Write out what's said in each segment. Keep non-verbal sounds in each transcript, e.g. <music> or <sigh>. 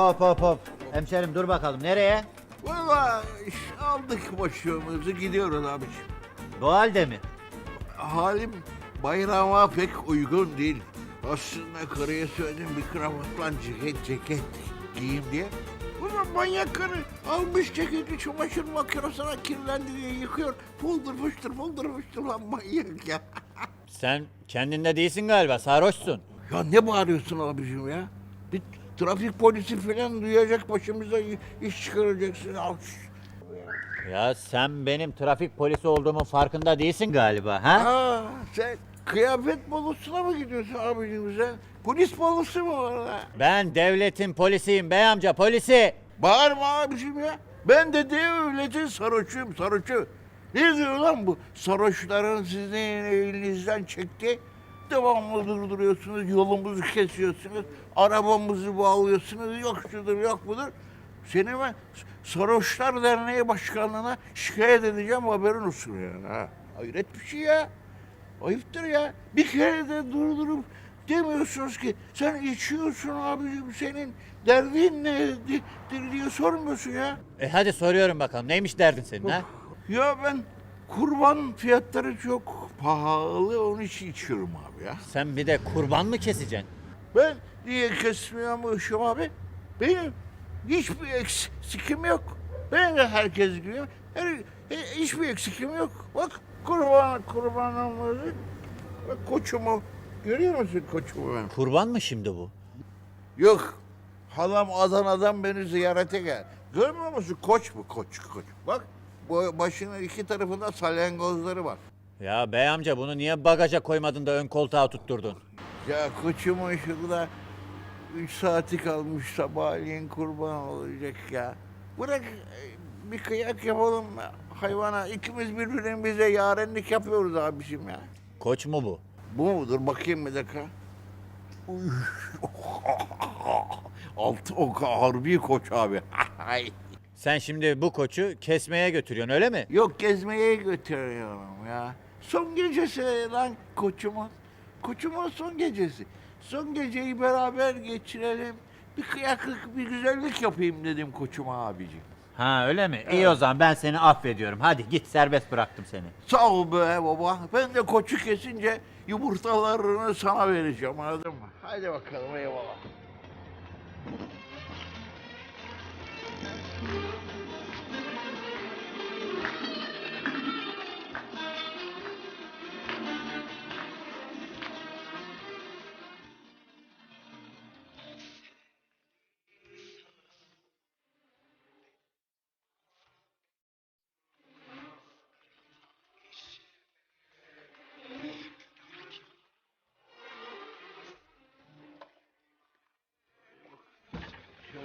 hop hop hop. Hemşerim dur bakalım nereye? Valla aldık başımızı gidiyoruz abiciğim. Bu halde mi? Halim bayrama pek uygun değil. Aslında karıya söyledim bir kravatla ceket ceket giyeyim diye. Ulan manyak karı almış ceketi çamaşır makinesine kirlendi diye yıkıyor. Fuldur fıştır fuldur fıştır lan manyak ya. Sen kendinde değilsin galiba sarhoşsun. Ya ne bağırıyorsun abicim ya? Bir trafik polisi falan duyacak başımıza iş çıkaracaksın. Ya sen benim trafik polisi olduğumun farkında değilsin galiba ha? Aa, sen kıyafet balosuna mı gidiyorsun abicim sen? Polis balosu mu var ha? Ben devletin polisiyim bey amca polisi. Bağırma abicim ya. Ben de devletin sarhoşuyum sarhoşu. Ne diyor lan bu? Sarhoşların sizin elinizden çekti. Devamlı durduruyorsunuz, yolumuzu kesiyorsunuz, arabamızı bağlıyorsunuz, yok şudur yok budur. Seni ben Sarhoşlar Derneği Başkanlığı'na şikayet edeceğim haberin olsun yani ha. Hayret bir şey ya. Ayıptır ya. Bir kere de durdurup demiyorsunuz ki sen içiyorsun abicim senin derdin nedir diye sormuyorsun ya. E hadi soruyorum bakalım neymiş derdin senin ha? Ya ben kurban fiyatları çok pahalı onun için içiyorum abi ya. Sen bir de kurban mı keseceksin? Ben niye kesmiyormuşum abi? Benim hiçbir eksikim yok. Ben de herkes gibi. Her, e, hiçbir eksikim yok. Bak kurban kurbanımızı. Bak koçumu. Görüyor musun koçumu ben? Kurban mı şimdi bu? Yok. Halam Adana'dan beni ziyarete gel. Görmüyor musun? Koç bu koç koç. Bak başının iki tarafında salyangozları var. Ya bey amca bunu niye bagaja koymadın da ön koltuğa tutturdun? Ya koçumun şurada üç saati kalmış sabahleyin kurban olacak ya. Bırak e, bir kıyak yapalım hayvana. İkimiz birbirimize yarenlik yapıyoruz abiciğim ya. Koç mu bu? Bu mudur? Bakayım bir dakika. Uy. <laughs> Altı oka harbi koç abi. Ay. Sen şimdi bu koçu kesmeye götürüyorsun öyle mi? Yok gezmeye götürüyorum ya. Son gecesi lan koçumun. Koçumun son gecesi. Son geceyi beraber geçirelim. Bir kıyaklık, bir güzellik yapayım dedim koçuma abicim. Ha öyle mi? İyi o zaman ben seni affediyorum. Hadi git serbest bıraktım seni. Sağ ol be baba. Ben de koçu kesince yumurtalarını sana vereceğim anladın mı? Hadi bakalım eyvallah.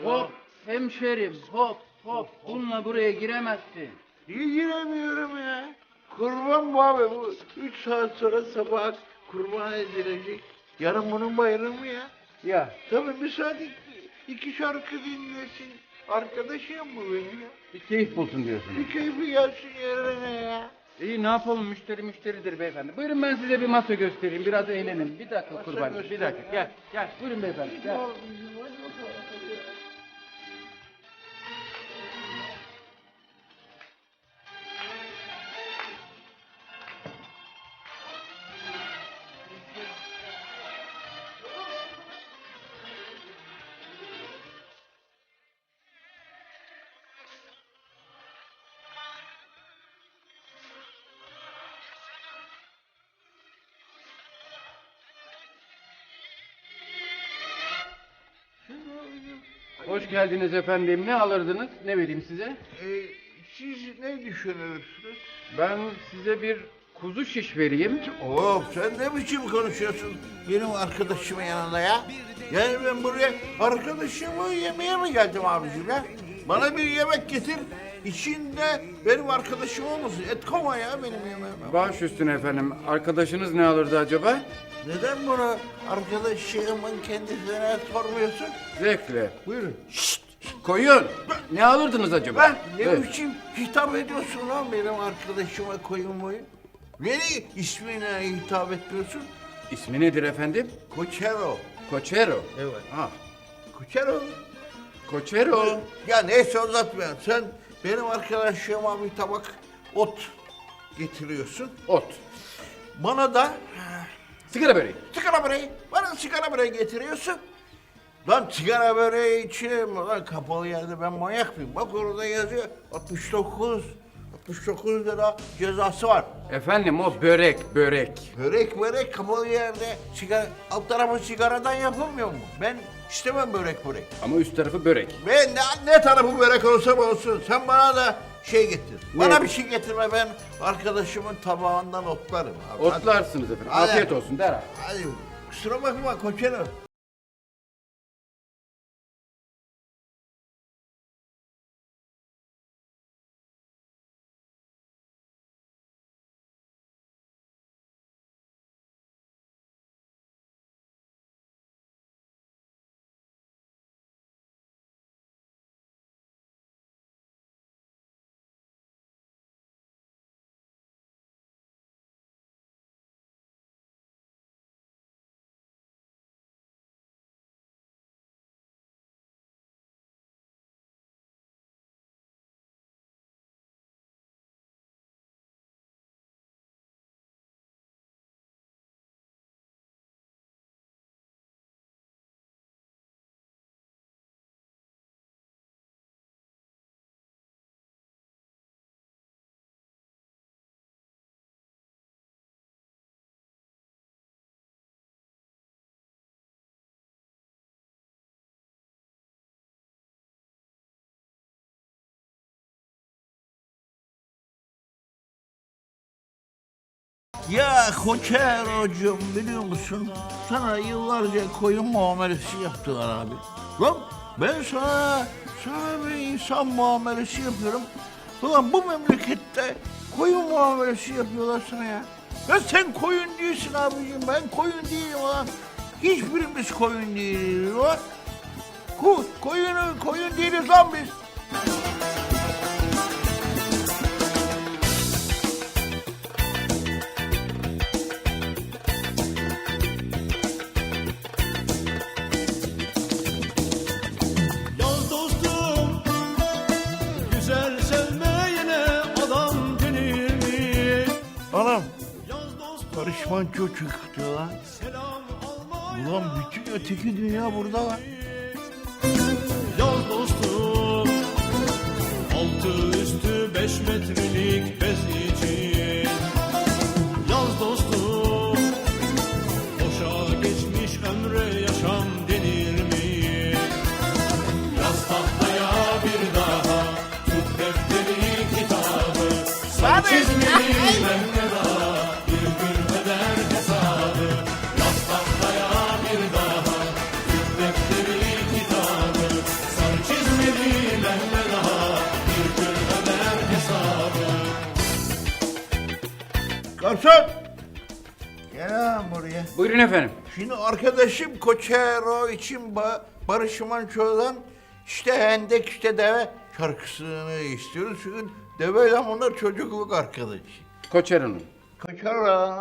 Hop hemşerim hop hop bununla buraya giremezsin. Niye giremiyorum ya? Kurban bu abi. Bu üç saat sonra sabah kurban edilecek. Yarın bunun bayramı ya. Ya Tabii müsaade iki şarkı dinlesin. Arkadaşım bu benim ya. bir keyif bulsun diyorsun. Bir keyfi gelsin yerine ya. İyi ne yapalım müşteri müşteridir beyefendi. Buyurun ben size bir masa göstereyim biraz eğlenin. Bir dakika kurban bir dakika gel gel buyurun beyefendi gel. Hoş geldiniz efendim. Ne alırdınız? Ne vereyim size? Ee, siz ne düşünürsünüz? Ben size bir kuzu şiş vereyim. Oh sen ne biçim konuşuyorsun benim arkadaşımın yanında ya? Yani ben buraya arkadaşımı yemeğe mi geldim abicim ya? Bana bir yemek getir. İçinde benim arkadaşım olmasın. Et koma ya benim yemeğime. Baş üstüne efendim. Arkadaşınız ne alırdı acaba? Neden bunu arkadaşımın kendisine sormuyorsun? Zevkle. Buyurun. Koyun. Ne alırdınız acaba? Ben ne Evet. biçim hitap ediyorsun lan benim arkadaşıma koyun boyun? Beni ismine hitap etmiyorsun? İsmi nedir efendim? Koçero. Koçero. Evet. Ha. Koçero. Koçero. Ya neyse uzatma. Sen benim arkadaşıma bir tabak ot getiriyorsun. Ot. Bana da Sigara böreği. sigara böreği. Bana sigara böreği getiriyorsun. Lan sigara böreği içeyim. Lan kapalı yerde ben manyak mıyım? Bak orada yazıyor 69. 69 lira cezası var. Efendim o börek, börek. Börek börek kapalı yerde sigara, alt tarafı sigaradan yapılmıyor mu? Ben istemem börek börek. Ama üst tarafı börek. Ben ne, ne tarafı börek olsa olsun. Sen bana da şey getir. Ne? Bana bir şey getirme ben arkadaşımın tabağından otlarım. Abi. Otlarsınız efendim. Hadi. Afiyet olsun der abi. hadi. Kusura bakma koçero. Ya koçerocuğum biliyor musun? Sana yıllarca koyun muamelesi yaptılar abi. Lan ben sana, sana bir insan muamelesi yapıyorum. Ulan bu memlekette koyun muamelesi yapıyorlar sana ya. Ya sen koyun değilsin abicim, ben koyun değilim ulan. Hiçbirimiz koyun değiliz ulan. Ko koyun, koyun değiliz lan biz. Karışman çok çıktı lan. Ulan bütün öteki dünya burada lan. Yaz dostum Altı üstü beş metrelik Garson! Gel lan buraya. Buyurun efendim. Şimdi arkadaşım Koçero için ba Barış Manço'dan işte Hendek işte deve şarkısını istiyoruz. Çünkü deveyle onlar çocukluk arkadaşı. Koçero'nun. Koçero.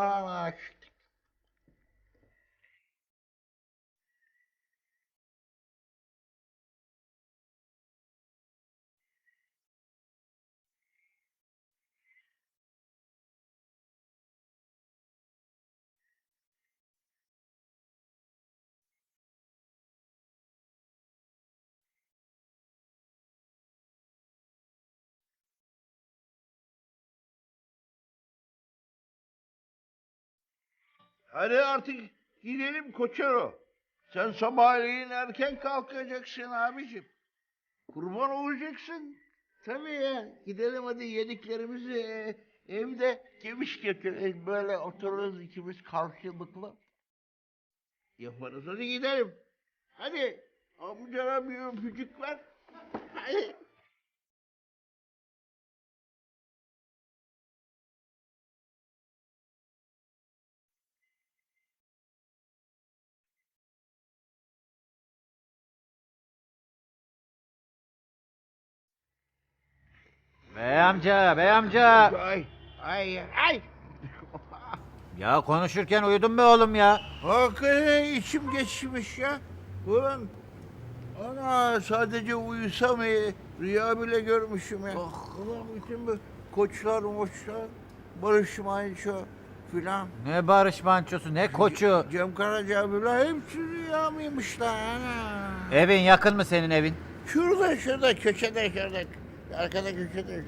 Hadi artık gidelim Koçero. Sen sabahleyin erken kalkacaksın abicim. Kurban olacaksın. Tabii ya. Gidelim hadi yediklerimizi e, evde yemiş getirelim. Böyle otururuz ikimiz karşılıklı. Yaparız hadi gidelim. Hadi amcana bir öpücük ver. Hadi. Bey amca, bey amca. Ay, ay, ay. Ya konuşurken uyudun be oğlum ya. Hakikaten içim geçmiş ya. Ulan Ana sadece uyusam iyi. Rüya bile görmüşüm ya. Ulan bütün bu koçlar moçlar. Barış Manço filan. Ne Barış Manço'su ne koçu. Cem Karaca filan hepsi rüya mıymışlar ana. Evin yakın mı senin evin? Şurada şurada köşede şurada. Arkada köşede.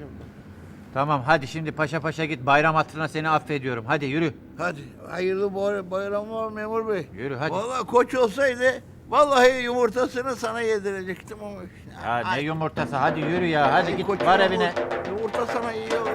Tamam hadi şimdi paşa paşa git bayram hatırına seni affediyorum. Hadi yürü. Hadi hayırlı bay- bayramlar memur bey. Yürü, hadi. Vallahi koç olsaydı vallahi yumurtasını sana yedirecektim ama işte. Ya ne Ay, yumurtası hadi yürü ya hadi git koç var evine. Yumurta sana iyi olur.